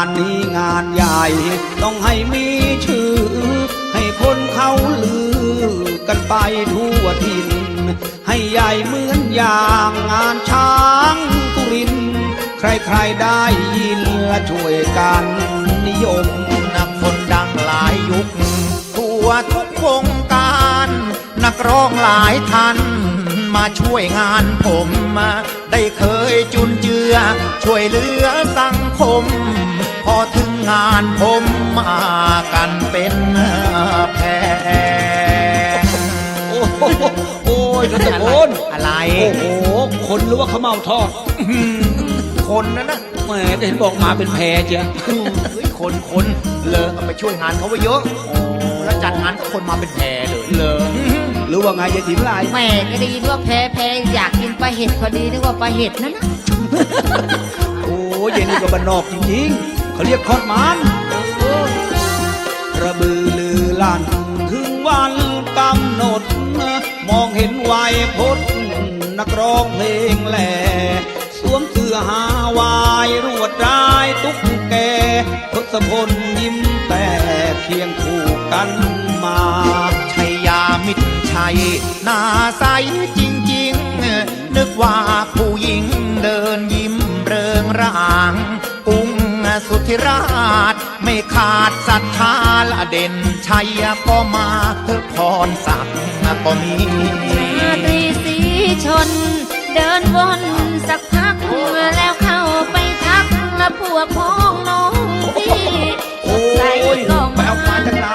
านนี้งานใหญ่ ต้องให้มีชื่อ ให้คนเขาลือกันไปทั่วถิ่นให้ใหญ่เหมือนอย่างงานช้างตุรินทร์ใครๆได้ยินและช่วยกันนิยมนักคนดังหลายยุค ทั่วทุกวงการ นักร้องหลายท่านมาช่วยงานผม ได้เคยจุนเจือ ช่วยเหลือสังคม ถึงงานผมมากันเป็นแพงโอ้โหโอ้ยทศพลอะไร โอ้โห คนหรือว่าเขาเมาทอดคนนั้นนะแหมแต่เห็นบอกมาเป็นแพรเจ้ะเฮ้ยคนคนเลยเอาไปช่วยงานเขาไว้เยอะแล้วจัดงานกับคนมาเป็นแพรเลยเลยหรือว่าไงยายติ๋มลายแม่ก็ได้ยินว่าแพ้แพ้อยากกินปลาเห็ดพอดีนึกว่าปลาเห็ดนั่นนะโอ้ยยายนี่ก็บ้านนอกจริงๆ เขาเรียกคอดมันระบือลือลั่นถึงวันกำหนด มองเห็นไวยพจน์นักร้องเพลงแหล่สวมเสื้อหาวายรวดร้ายตุ๊กแกทศพลยิ้มแต่เคียงคู่กันมาชัยยามิตรชัยหน้าใสจริง ๆ นึกว่า สุธิราช ไม่ขาดศรัทธาละเด่นชัยก็มาเพื่อพรสักดิ์ก็มีราตรีสีชน เดินวนสักพักแล้วเข้าไปทักและพวกพ้องน้องพี่โอ้ยก็ไปเอามาจากไหน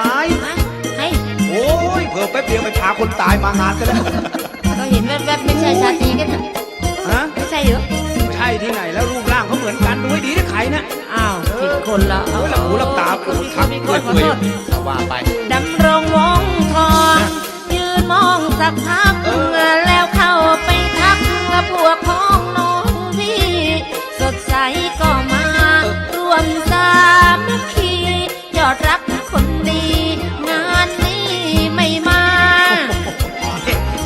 ให้โอ้ยเผื่อแป๊บเดียวไปพาคนตายมางานกันแหูหลับตาปวดทักมีคนขอโทษว่าไปดำรงวงทองยืนมองสักพักแล้วเข้าไปทักและพวกพ้องน้องพี่ สดใสก็มา รวมสามัคคียอดรักคนดี งานนี้ไม่มา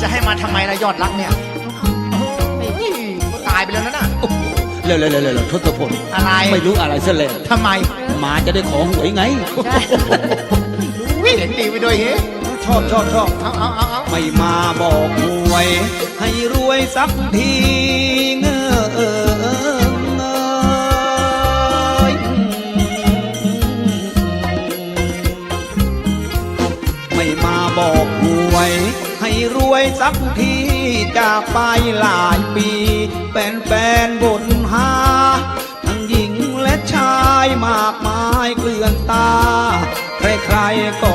จะให้มาทำไมล่ะยอดรักเนี่ยตายไปแล้วนะ ร็วเร็วเร็วเร็วทศพลอะไรไม่รู้อะไรซะแล้วทำไมหมาจะได้ของหวยไงวิ่งเห็นดีไปด้วยเฮ้ชอบชอบชอบเอาเอาเอาเอาไม่มาบอกหวย ให้รวยสักทีเงย ให้รวยสักทีจากไปหลายปีเป็นแฟนบนหา ทั้งหญิงและชายมากมายเกลื่อนตา ใครๆก็